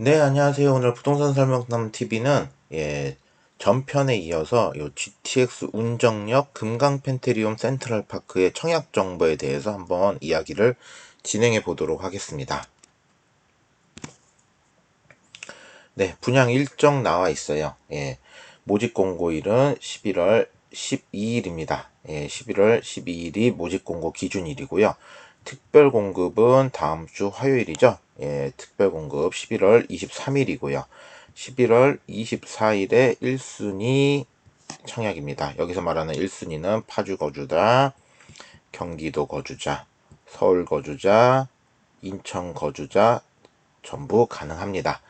네, 안녕하세요. 오늘 부동산 설명남 TV는 예, 전편에 이어서 요 GTX 운정역 금강 펜테리움 센트럴 파크의 청약 정보에 대해서 한번 이야기를 진행해 보도록 하겠습니다. 네, 분양 일정 나와 있어요. 예, 모집 공고일은 11월 12일입니다. 예, 11월 12일이 모집 공고 기준일이고요. 특별 공급은 다음 주 화요일이죠. 예, 특별 공급 11월 23일이고요. 11월 24일에 1순위 청약입니다. 여기서 말하는 1순위는 파주 거주자, 경기도 거주자, 서울 거주자, 인천 거주자 전부 가능합니다.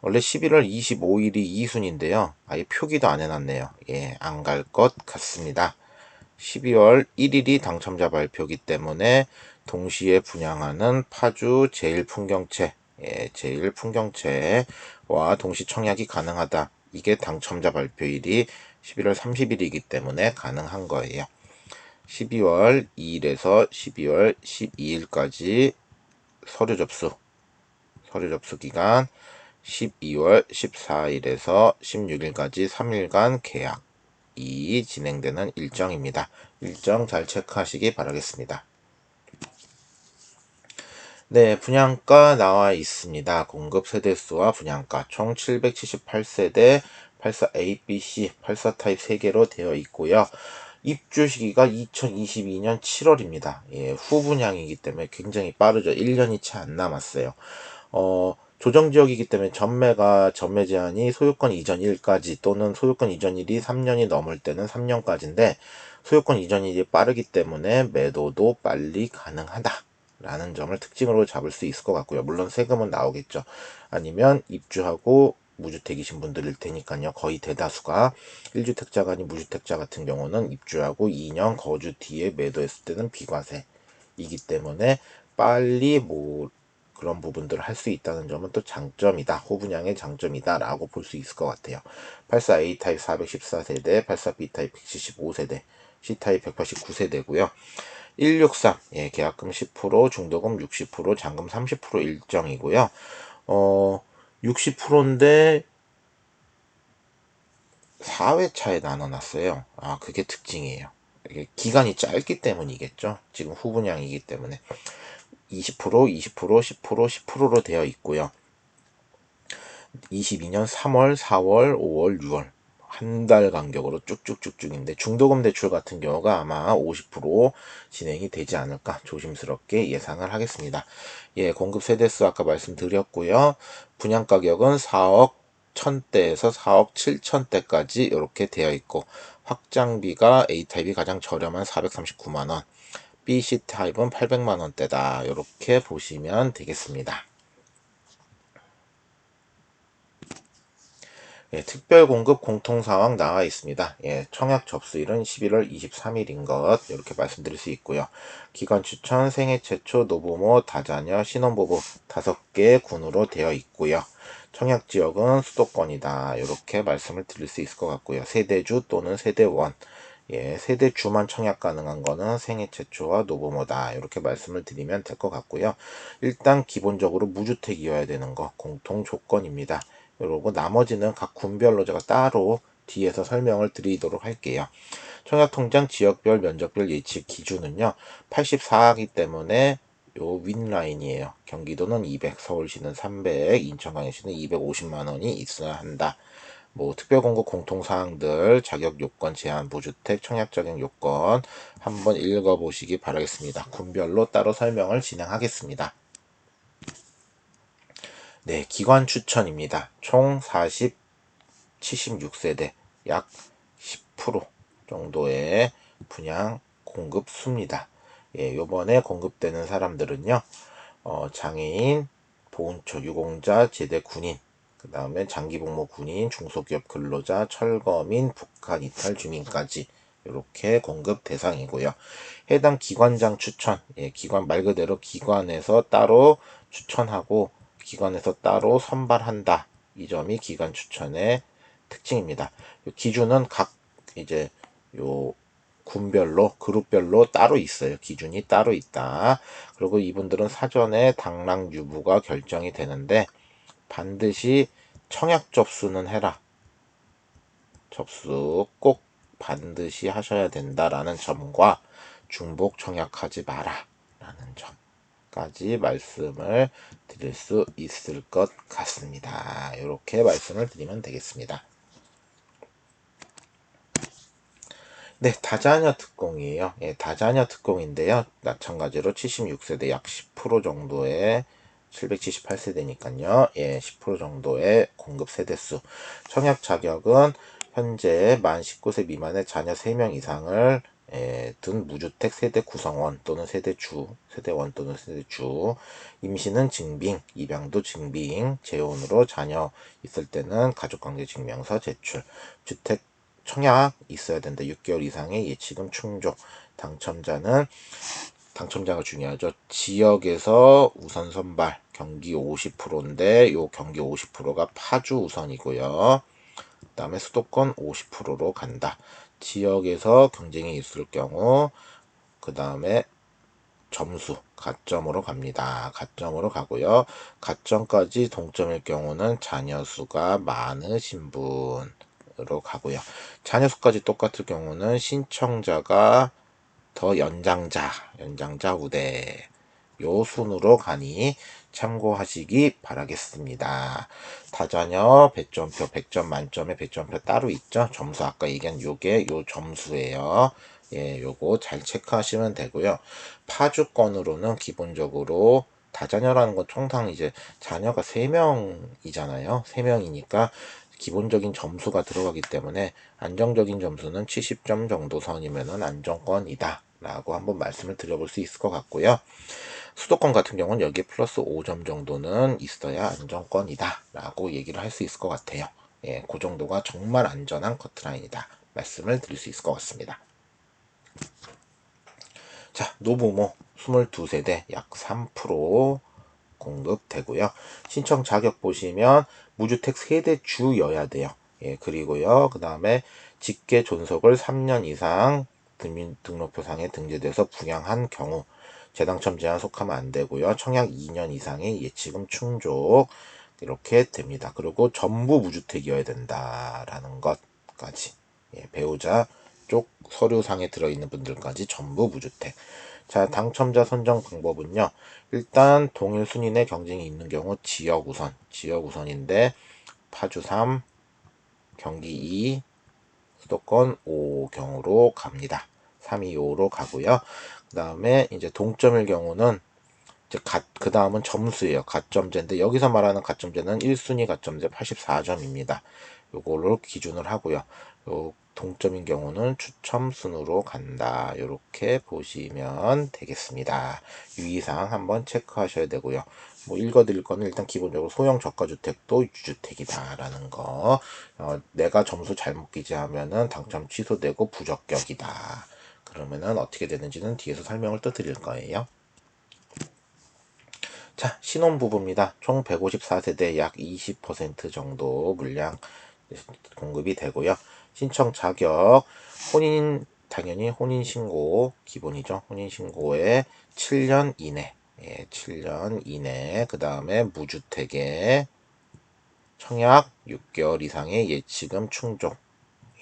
원래 11월 25일이 2순인데요. 아예 표기도 안 해놨네요. 예, 안 갈 것 같습니다. 12월 1일이 당첨자 발표기 때문에 동시에 분양하는 파주 제일풍경채, 예, 제일풍경채와 동시 청약이 가능하다. 이게 당첨자 발표일이 11월 30일이기 때문에 가능한 거예요. 12월 2일에서 12월 12일까지 서류 접수, 서류 접수 기간 12월 14일에서 16일까지 3일간 계약이 진행되는 일정입니다. 일정 잘 체크하시기 바라겠습니다. 네, 분양가 나와 있습니다. 공급 세대수와 분양가 총 778세대 84 ABC 84 타입 3개로 되어 있고요. 입주 시기가 2022년 7월입니다. 예, 후분양이기 때문에 굉장히 빠르죠. 1년이 채 안 남았어요. 어, 조정 지역이기 때문에 전매가 전매 제한이 소유권 이전일까지 또는 소유권 이전일이 3년이 넘을 때는 3년까지인데 소유권 이전일이 빠르기 때문에 매도도 빨리 가능하다. 라는 점을 특징으로 잡을 수 있을 것 같고요. 물론 세금은 나오겠죠. 아니면 입주하고 무주택이신 분들일 테니까요. 거의 대다수가 1주택자가 아닌 무주택자 같은 경우는 입주하고 2년 거주 뒤에 매도했을 때는 비과세이기 때문에 빨리 뭐 그런 부분들을 할 수 있다는 점은 또 장점이다. 호분양의 장점이다. 라고 볼 수 있을 것 같아요. 84A 타입 414세대, 84B 타입 175세대, C 타입 189세대고요. 163, 예, 계약금 10%, 중도금 60%, 잔금 30% 일정이고요. 어, 60%인데 4회차에 나눠놨어요. 아, 그게 특징이에요. 이게 기간이 짧기 때문이겠죠. 지금 후분양이기 때문에. 20%, 20%, 10%, 10%로 되어 있고요. 22년 3월, 4월, 5월, 6월 한 달 간격으로 쭉쭉쭉쭉인데 중도금 대출 같은 경우가 아마 50% 진행이 되지 않을까 조심스럽게 예상을 하겠습니다. 예, 공급 세대수 아까 말씀드렸고요. 분양 가격은 4억 1000대에서 4억 7000대까지 이렇게 되어 있고 확장비가 A타입이 가장 저렴한 439만 원 BC 타입은 800만 원대다 이렇게 보시면 되겠습니다. 예, 특별 공급 공통 상황 나와 있습니다. 예, 청약 접수일은 11월 23일인 것 이렇게 말씀드릴 수 있고요. 기관 추천 생애 최초 노부모 다자녀 신혼부부 5개 군으로 되어 있고요. 청약 지역은 수도권이다. 이렇게 말씀을 드릴 수 있을 것 같고요. 세대주 또는 세대원 예, 세대주만 청약 가능한 거는 생애 최초와 노부모다. 이렇게 말씀을 드리면 될 것 같고요. 일단 기본적으로 무주택이어야 되는 거 공통 조건입니다. 그리고 나머지는 각 군별로 제가 따로 뒤에서 설명을 드리도록 할게요. 청약통장 지역별 면적별 예측 기준은요. 84이기 때문에 요 윈라인이에요. 경기도는 200, 서울시는 300, 인천광역시는 250만 원이 있어야 한다. 뭐 특별공급 공통사항들, 자격 요건, 제한 부주택, 청약 적용 요건 한번 읽어보시기 바라겠습니다. 군별로 따로 설명을 진행하겠습니다. 네, 기관 추천입니다. 총 40, 76세대, 약 10% 정도의 분양 공급 수입니다. 예, 요번에 공급되는 사람들은요, 어, 장애인, 보훈처, 유공자, 제대 군인, 그 다음에 장기복무 군인, 중소기업 근로자, 철거민, 북한 이탈 주민까지 이렇게 공급 대상이고요. 해당 기관장 추천, 예, 기관 말 그대로 기관에서 따로 추천하고 기관에서 따로 선발한다. 이 점이 기관 추천의 특징입니다. 기준은 각 이제 요 군별로 그룹별로 따로 있어요. 기준이 따로 있다. 그리고 이분들은 사전에 당락 유무가 결정이 되는데 반드시 청약 접수는 해라. 접수 꼭 반드시 하셔야 된다라는 점과 중복 청약하지 마라 라는 점까지 말씀을 드릴 수 있을 것 같습니다. 이렇게 말씀을 드리면 되겠습니다. 네, 다자녀 특공이에요. 예, 다자녀 특공인데요. 마찬가지로 76세대 약 10% 정도의 778세대니까요. 예, 10% 정도의 공급 세대수. 청약 자격은 현재 만 19세 미만의 자녀 3명 이상을 예, 둔 무주택 세대 구성원 또는 세대주, 세대원 또는 세대주, 임신은 증빙, 입양도 증빙, 재혼으로 자녀 있을 때는 가족관계 증명서 제출, 주택 청약 있어야 된다. 6개월 이상의 예치금 충족. 당첨자는 당첨자가 중요하죠. 지역에서 우선 선발 경기 50%인데 요 경기 50%가 파주 우선이고요. 그다음에 수도권 50%로 간다. 지역에서 경쟁이 있을 경우 그 다음에 점수 가점으로 갑니다. 가점으로 가고요. 가점까지 동점일 경우는 자녀 수가 많으신 분으로 가고요. 자녀 수까지 똑같을 경우는 신청자가 더 연장자, 연장자 우대 요 순으로 가니 참고하시기 바라겠습니다. 다자녀 배점표 100점 만점에 배점표 따로 있죠. 점수 아까 얘기한 요게 요 점수예요. 예, 요거 잘 체크하시면 되고요. 파주권으로는 기본적으로 다자녀라는 건 통상 이제 자녀가 3명이잖아요. 3명이니까 기본적인 점수가 들어가기 때문에 안정적인 점수는 70점 정도 선이면은 안정권이다. 라고 한번 말씀을 드려볼 수 있을 것 같고요. 수도권 같은 경우는 여기에 플러스 5점 정도는 있어야 안정권이다 라고 얘기를 할 수 있을 것 같아요. 예, 그 정도가 정말 안전한 커트라인이다 말씀을 드릴 수 있을 것 같습니다. 자, 노부모 22세대 약 3% 공급되고요. 신청 자격 보시면 무주택 세대 주여야 돼요. 예, 그리고요. 그 다음에 직계 존속을 3년 이상 등록표상에 등재돼서 부양한 경우 재당첨 제한 속하면 안 되고요. 청약 2년 이상의 예치금 충족 이렇게 됩니다. 그리고 전부 무주택이어야 된다라는 것까지 예, 배우자 쪽 서류상에 들어있는 분들까지 전부 무주택. 자 당첨자 선정 방법은요. 일단 동일 순위 내 경쟁이 있는 경우 지역 우선, 지역 우선인데 파주 3, 경기 2, 수도권 5 경우로 갑니다. 3, 2, 5로 가고요. 그 다음에 이제 동점일 경우는 이제 그 다음은 점수예요. 가점제인데 여기서 말하는 가점제는 1순위 가점제 84점입니다. 요거를 기준을 하고요. 요 동점인 경우는 추첨 순으로 간다. 이렇게 보시면 되겠습니다. 유의사항 한번 체크하셔야 되고요. 뭐 읽어드릴 거는 일단 기본적으로 소형 저가주택도 유주택이다라는 거. 어, 내가 점수 잘못 기재하면은 당첨 취소되고 부적격이다. 그러면은 어떻게 되는지는 뒤에서 설명을 또 드릴 거예요. 자, 신혼부부입니다. 총 154세대 약 20% 정도 물량 공급이 되고요. 신청 자격, 혼인, 당연히 혼인신고 기본이죠. 혼인신고에 7년 이내, 예, 7년 이내, 그 다음에 무주택에 청약 6개월 이상의 예치금 충족,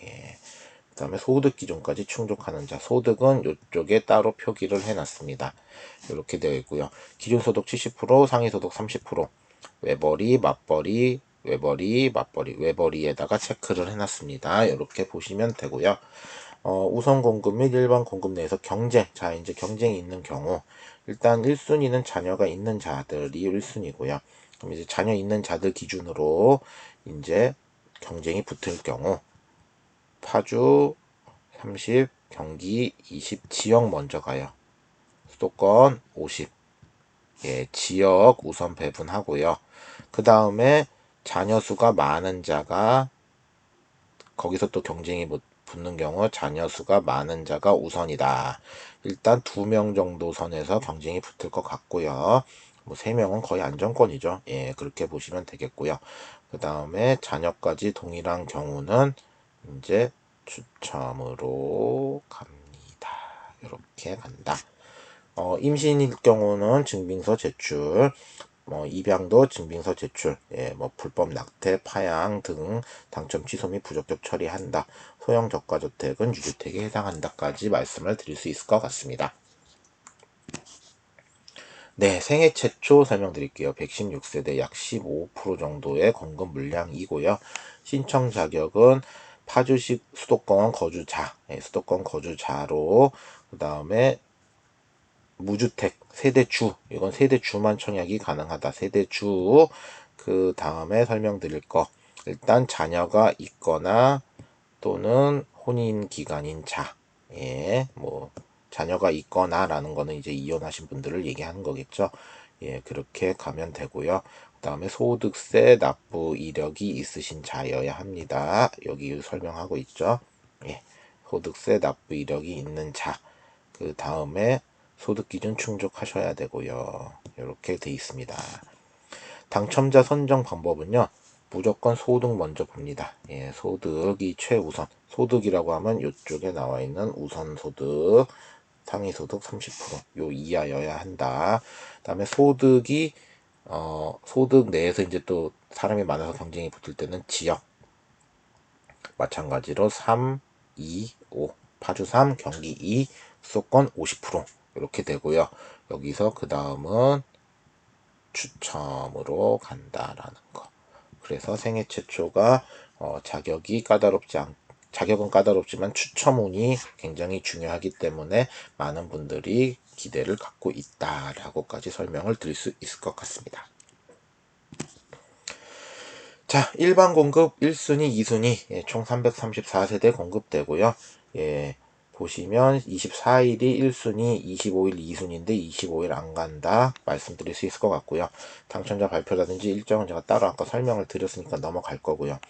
예, 그 다음에 소득 기준까지 충족하는 자 소득은 이쪽에 따로 표기를 해놨습니다. 이렇게 되어 있고요. 기준 소득 70% 상위 소득 30% 외벌이 맞벌이 외벌이 맞벌이 외벌이에다가 체크를 해놨습니다. 이렇게 보시면 되고요. 어, 우선 공급 및 일반 공급 내에서 경쟁 자 이제 경쟁이 있는 경우 일단 1순위는 자녀가 있는 자들이 1순위고요. 그럼 이제 자녀 있는 자들 기준으로 이제 경쟁이 붙을 경우 파주 30, 경기 20, 지역 먼저 가요. 수도권 50. 예, 지역 우선 배분하고요. 그 다음에 자녀 수가 많은 자가 거기서 또 경쟁이 붙는 경우 자녀 수가 많은 자가 우선이다. 일단 두 명 정도 선에서 경쟁이 붙을 것 같고요. 뭐 세 명은 거의 안정권이죠. 예, 그렇게 보시면 되겠고요. 그 다음에 자녀까지 동일한 경우는 이제 추첨으로 갑니다. 이렇게 간다. 어, 임신일 경우는 증빙서 제출, 뭐 입양도 증빙서 제출, 예, 뭐 불법 낙태, 파양 등 당첨 취소 및 부적격 처리한다. 소형 저가주택은 유주택에 해당한다까지 말씀을 드릴 수 있을 것 같습니다. 네, 생애 최초 설명드릴게요. 116세대 약 15% 정도의 공급 물량이고요. 신청 자격은 파주시 수도권 거주자, 예, 수도권 거주자로 그 다음에 무주택 세대주 이건 세대주만 청약이 가능하다. 세대주 그 다음에 설명드릴 거 일단 자녀가 있거나 또는 혼인 기간인 자, 예, 뭐 자녀가 있거나 라는 거는 이제 이혼하신 분들을 얘기하는 거겠죠. 예, 그렇게 가면 되고요. 그 다음에 소득세 납부 이력이 있으신 자여야 합니다. 여기 설명하고 있죠. 예, 소득세 납부 이력이 있는 자. 그 다음에 소득 기준 충족하셔야 되고요. 이렇게 돼 있습니다. 당첨자 선정 방법은요. 무조건 소득 먼저 봅니다. 예, 소득이 최우선. 소득이라고 하면 이쪽에 나와 있는 우선 소득, 상위 소득 30%요 이하여야 한다. 그다음에 소득이 어, 소득 내에서 이제 또 사람이 많아서 경쟁이 붙을 때는 지역 마찬가지로 3, 2, 5 파주 3, 경기 2, 수도권 50% 이렇게 되고요. 여기서 그 다음은 추첨으로 간다라는 거. 그래서 생애 최초가 어, 자격이 까다롭지 않 자격은 까다롭지만 추첨운이 굉장히 중요하기 때문에 많은 분들이 기대를 갖고 있다라고까지 설명을 드릴 수 있을 것 같습니다. 자, 일반 공급 1순위, 2순위 예, 총 334세대 공급되고요. 예, 보시면 24일이 1순위, 25일 2순위인데 25일 안 간다 말씀드릴 수 있을 것 같고요. 당첨자 발표라든지 일정은 제가 따로 아까 설명을 드렸으니까 넘어갈 거고요.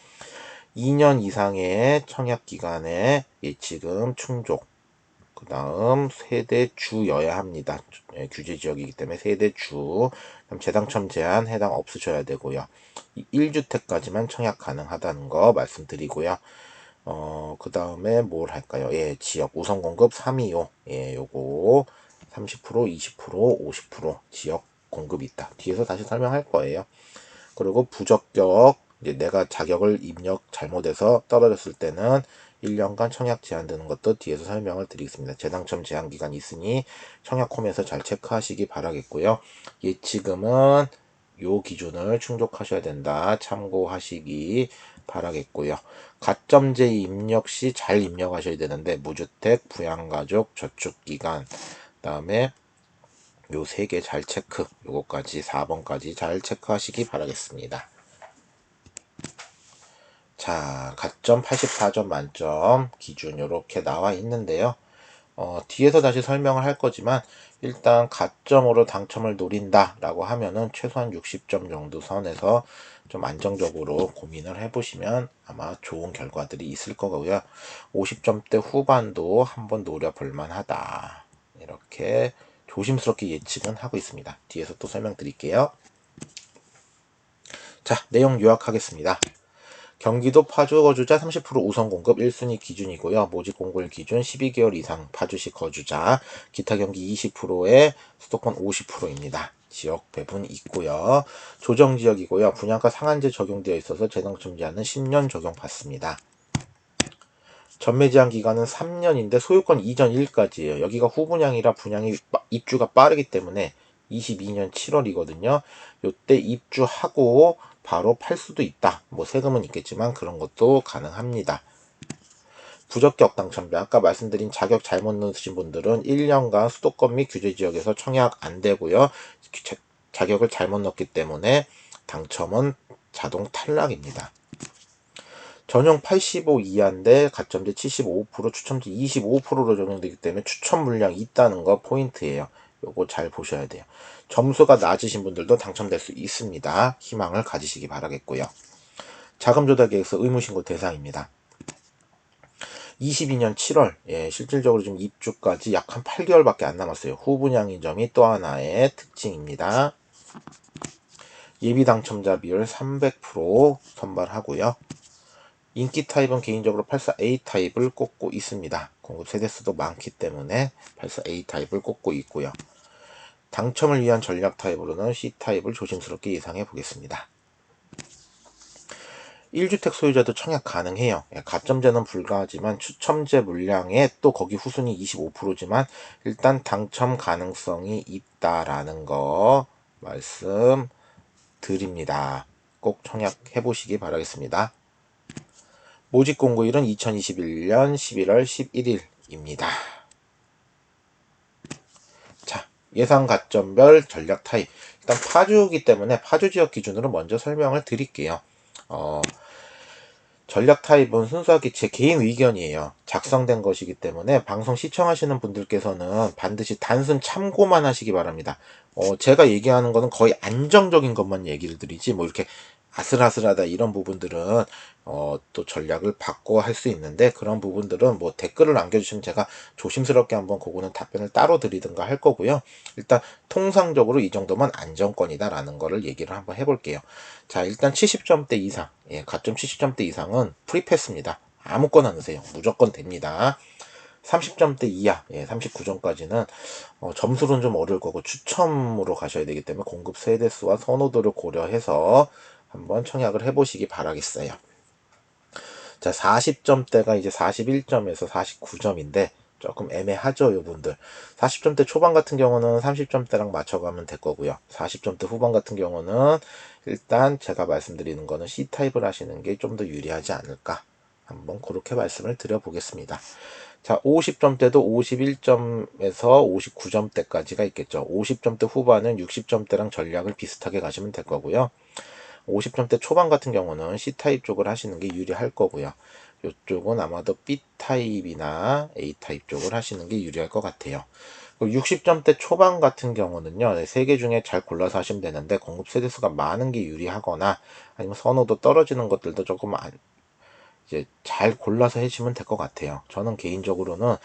2년 이상의 청약 기간에 예치금 충족 그 다음 세대 주여야 합니다. 예, 규제 지역이기 때문에 세대 주 재당첨 제한 해당 없으셔야 되고요. 1주택까지만 청약 가능하다는 거 말씀드리고요. 어, 그 다음에 뭘 할까요? 예, 지역 우선 공급 325. 예, 요거 30%, 20%, 50% 지역 공급이 있다. 뒤에서 다시 설명할 거예요. 그리고 부적격 이제 내가 자격을 입력 잘못해서 떨어졌을 때는 1년간 청약 제한되는 것도 뒤에서 설명을 드리겠습니다. 재당첨 제한 기간이 있으니 청약홈에서 잘 체크하시기 바라겠고요. 예치금은 요 기준을 충족하셔야 된다. 참고하시기 바라겠고요. 가점제 입력 시 잘 입력하셔야 되는데 무주택, 부양가족, 저축기간 그다음에 요 세 개 잘 체크 요거까지 4번까지 잘 체크하시기 바라겠습니다. 자, 가점 84점 만점 기준 이렇게 나와 있는데요. 어, 뒤에서 다시 설명을 할 거지만 일단 가점으로 당첨을 노린다라고 하면은 최소한 60점 정도 선에서 좀 안정적으로 고민을 해보시면 아마 좋은 결과들이 있을 거고요. 50점대 후반도 한번 노려볼 만하다. 이렇게 조심스럽게 예측은 하고 있습니다. 뒤에서 또 설명드릴게요. 자, 내용 요약하겠습니다. 경기도 파주 거주자 30% 우선 공급 1순위 기준이고요. 모집 공고일 기준 12개월 이상 파주시 거주자, 기타 경기 20%에 수도권 50%입니다. 지역 배분 있고요. 조정 지역이고요. 분양가 상한제 적용되어 있어서 재당첨 제한은 10년 적용받습니다. 전매 제한 기간은 3년인데 소유권 이전 일까지예요. 여기가 후분양이라 분양이 입주가 빠르기 때문에 22년 7월이거든요. 요때 입주하고 바로 팔 수도 있다. 뭐 세금은 있겠지만 그런 것도 가능합니다. 부적격 당첨자 아까 말씀드린 자격 잘못 넣으신 분들은 1년간 수도권 및 규제 지역에서 청약 안 되고요. 자격을 잘못 넣었기 때문에 당첨은 자동 탈락입니다. 전용 85 이하인데 가점제 75% 추첨제 25%로 적용되기 때문에 추첨 물량이 있다는 거 포인트예요. 요거 잘 보셔야 돼요. 점수가 낮으신 분들도 당첨될 수 있습니다. 희망을 가지시기 바라겠고요. 자금 조달 계획서 의무 신고 대상입니다. 22년 7월, 예, 실질적으로 지금 입주까지 약 한 8개월밖에 안 남았어요. 후분양인 점이 또 하나의 특징입니다. 예비 당첨자 비율 300% 선발하고요. 인기 타입은 개인적으로 84A 타입을 꼽고 있습니다. 공급 세대수도 많기 때문에 84A 타입을 꼽고 있고요. 당첨을 위한 전략 타입으로는 C타입을 조심스럽게 예상해 보겠습니다. 1주택 소유자도 청약 가능해요. 예, 가점제는 불가하지만 추첨제 물량에 또 거기 후순위 25%지만 일단 당첨 가능성이 있다라는 거 말씀드립니다. 꼭 청약해 보시기 바라겠습니다. 모집 공고일은 2021년 11월 11일입니다. 자, 예상 가점별 전략 타입. 일단 파주기 때문에 파주 지역 기준으로 먼저 설명을 드릴게요. 어, 전략 타입은 순수하게 제 개인 의견이에요. 작성된 것이기 때문에 방송 시청하시는 분들께서는 반드시 단순 참고만 하시기 바랍니다. 어, 제가 얘기하는 거는 거의 안정적인 것만 얘기를 드리지, 뭐 이렇게 아슬아슬하다 이런 부분들은 어, 또 전략을 바꿔 할 수 있는데 그런 부분들은 뭐 댓글을 남겨주시면 제가 조심스럽게 한번 그거는 답변을 따로 드리든가 할 거고요. 일단 통상적으로 이 정도면 안정권이다라는 거를 얘기를 한번 해볼게요. 자 일단 70점대 이상, 예, 가점 70점대 이상은 프리패스입니다. 아무거나 넣으세요. 무조건 됩니다. 30점대 이하, 예, 39점까지는 어, 점수로는 좀 어려울 거고 추첨으로 가셔야 되기 때문에 공급 세대수와 선호도를 고려해서 한번 청약을 해보시기 바라겠어요. 자, 40점대가 이제 41점에서 49점인데 조금 애매하죠, 요분들. 40점대 초반 같은 경우는 30점대랑 맞춰가면 될 거고요. 40점대 후반 같은 경우는 일단 제가 말씀드리는 거는 C타입을 하시는 게 좀 더 유리하지 않을까. 한번 그렇게 말씀을 드려보겠습니다. 자, 50점대도 51점에서 59점대까지가 있겠죠. 50점대 후반은 60점대랑 전략을 비슷하게 가시면 될 거고요. 50점대 초반 같은 경우는 C타입 쪽을 하시는 게 유리할 거고요. 이쪽은 아마도 B타입이나 A타입 쪽을 하시는 게 유리할 것 같아요. 60점대 초반 같은 경우는요, 3개 중에 잘 골라서 하시면 되는데, 공급 세대수가 많은 게 유리하거나, 아니면 선호도 떨어지는 것들도 조금 안, 이제 잘 골라서 해주시면 될 것 같아요. 저는 개인적으로는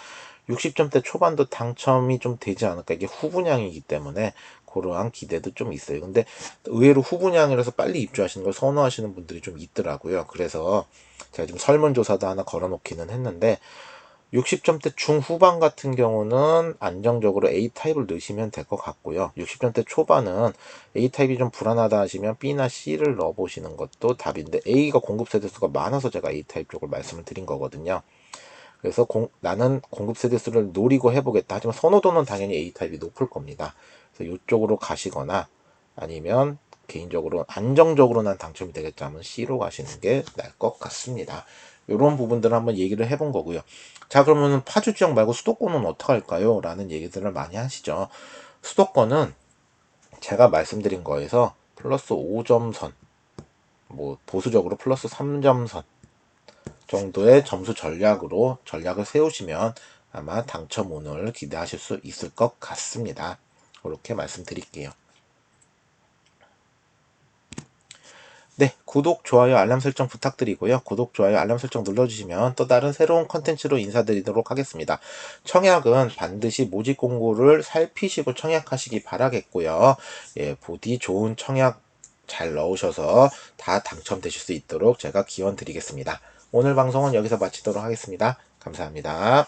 60점대 초반도 당첨이 좀 되지 않을까. 이게 후분양이기 때문에 그러한 기대도 좀 있어요. 근데 의외로 후분양이라서 빨리 입주하시는 걸 선호하시는 분들이 좀 있더라고요. 그래서 제가 지금 설문조사도 하나 걸어놓기는 했는데 60점대 중후반 같은 경우는 안정적으로 A타입을 넣으시면 될 것 같고요. 60점대 초반은 A타입이 좀 불안하다 하시면 B나 C를 넣어보시는 것도 답인데 A가 공급 세대수가 많아서 제가 A타입 쪽을 말씀을 드린 거거든요. 그래서 공, 나는 공급 세대수를 노리고 해보겠다. 하지만 선호도는 당연히 A타입이 높을 겁니다. 그래서 이쪽으로 가시거나 아니면 개인적으로 안정적으로 난 당첨이 되겠다 하면 C로 가시는 게 나을 것 같습니다. 이런 부분들을 한번 얘기를 해본 거고요. 자, 그러면 파주 지역 말고 수도권은 어떻게 할까요? 라는 얘기들을 많이 하시죠. 수도권은 제가 말씀드린 거에서 플러스 5점 선, 뭐 보수적으로 플러스 3점 선 정도의 점수 전략으로 전략을 세우시면 아마 당첨운을 기대하실 수 있을 것 같습니다. 그렇게 말씀드릴게요. 네, 구독, 좋아요, 알람 설정 부탁드리고요. 구독, 좋아요, 알람 설정 눌러주시면 또 다른 새로운 컨텐츠로 인사드리도록 하겠습니다. 청약은 반드시 모집 공고를 살피시고 청약하시기 바라겠고요. 예, 부디 좋은 청약 잘 넣으셔서 다 당첨되실 수 있도록 제가 기원 드리겠습니다. 오늘 방송은 여기서 마치도록 하겠습니다. 감사합니다.